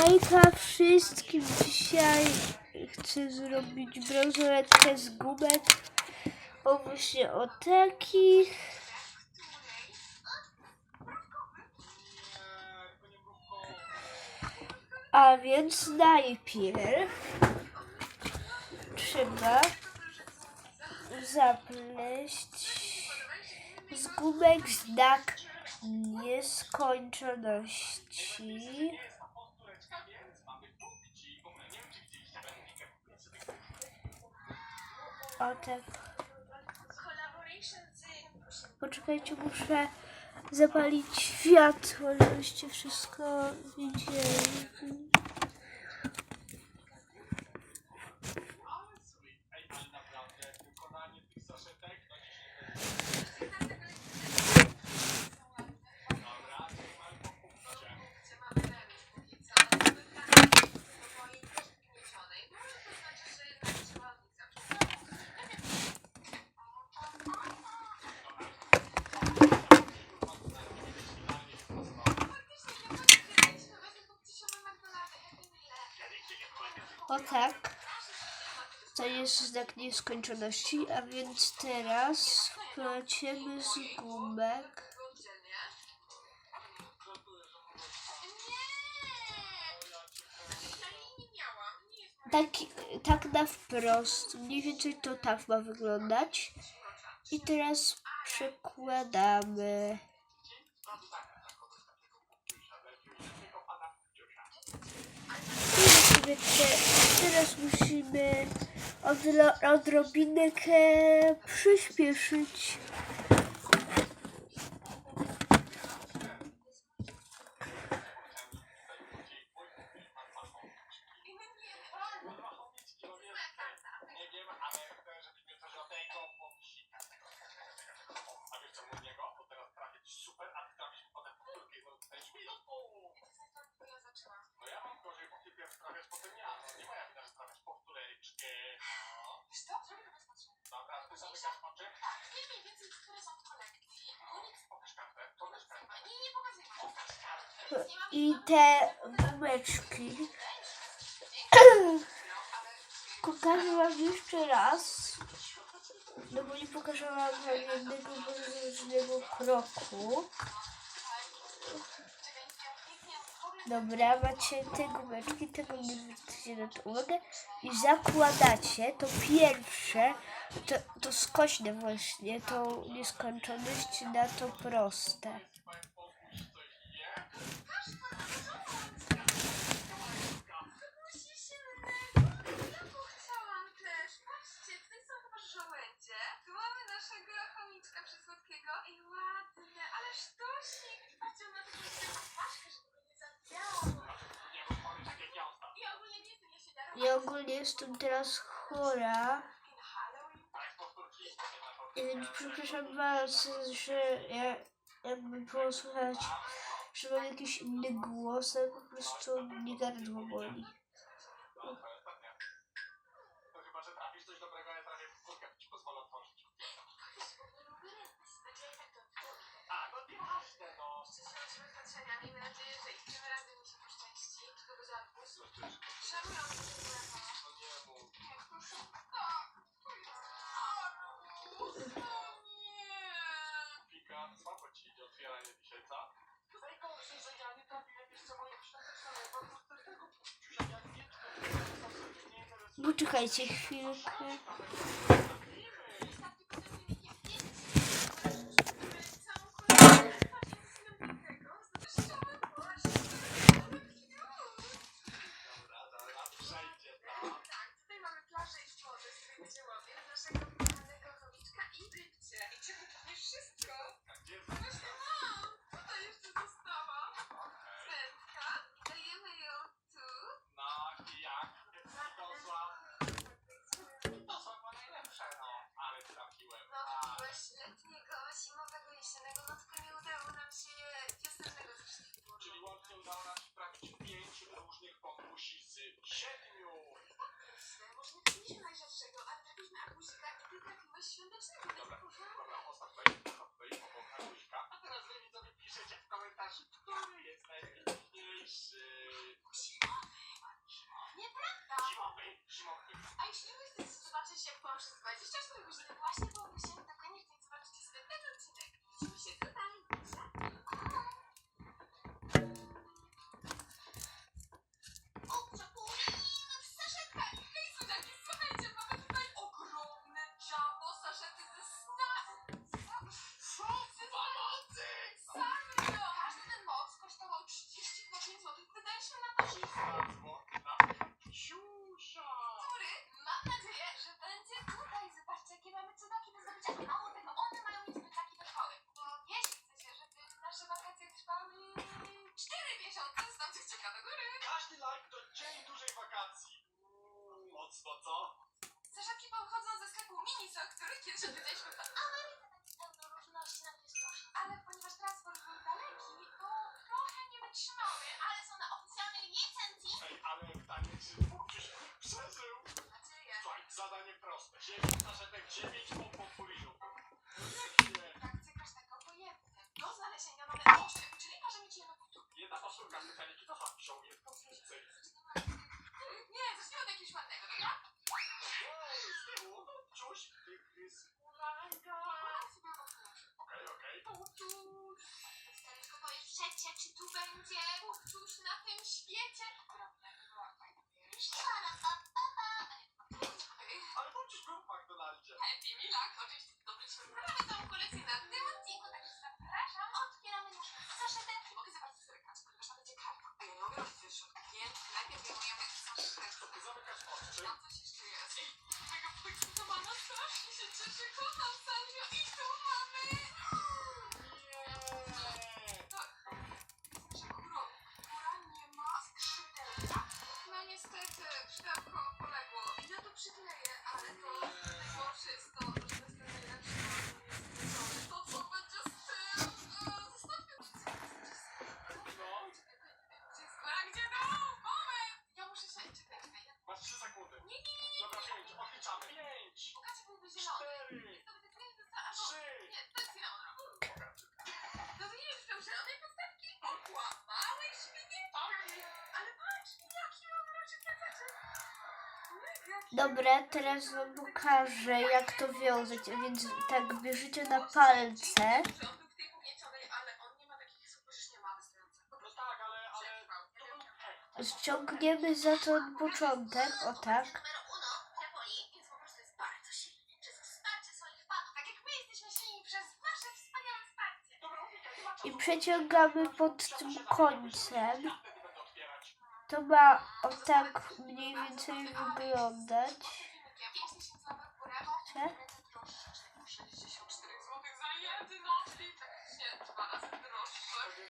Hejka wszystkim! Dzisiaj chcę zrobić bransoletkę z gumek. O właśnie o takich. A więc najpierw trzeba zapleść z gumek znak nieskończoności. Poczekajcie, muszę zapalić światło, żebyście wszystko widzieli. O tak. To jest znak nieskończoności, a więc teraz pleciemy z gumek. Tak, tak na wprost. Mniej więcej to tak ma wyglądać. I teraz przekładamy. I musimy te, teraz musimy odro, odrobinkę przyspieszyć. I te gumeczki. Pokażę wam jeszcze raz. No bo nie pokażę wam jednego ważnego kroku. Dobra, macie te gumeczki, tego nie zwrócicie na to uwagę. I zakładacie to pierwsze, to, to skośne właśnie, tą nieskończoność na to proste. Ogólnie jestem teraz chora. I przepraszam was, że ja jakby było słychać, że mam jakiś inny głos, ale po prostu mnie gardło boli. Poczekajcie chwilkę. Dobra, teraz wam pokażę, jak to wiązać. Więc tak, bierzecie na palce. Ściągniemy za to od początek, o tak. I przeciągamy pod tym końcem. To ma o tak mniej więcej wyglądać. Nie?